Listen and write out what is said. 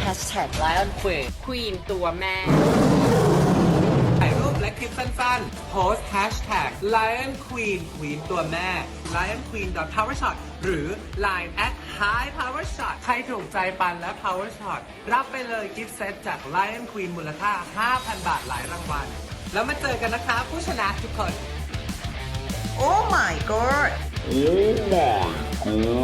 แฮชแท็กไลออนควีนควีนตัวแม่ นโพสต์แฮชแท็ก Lion Queen Queen ตัวแม่ Lion Queen Power Shot หรือ Line at High Power Shot ใครถูกใจปันและ Power Shot รับไปเลยกิฟต์เซตจาก Lion Queen มูลค่า 5,000 บาทหลายรางวัล แล้วมาเจอกันนะคะ ผู้ชนะทุกคน Oh my god อืม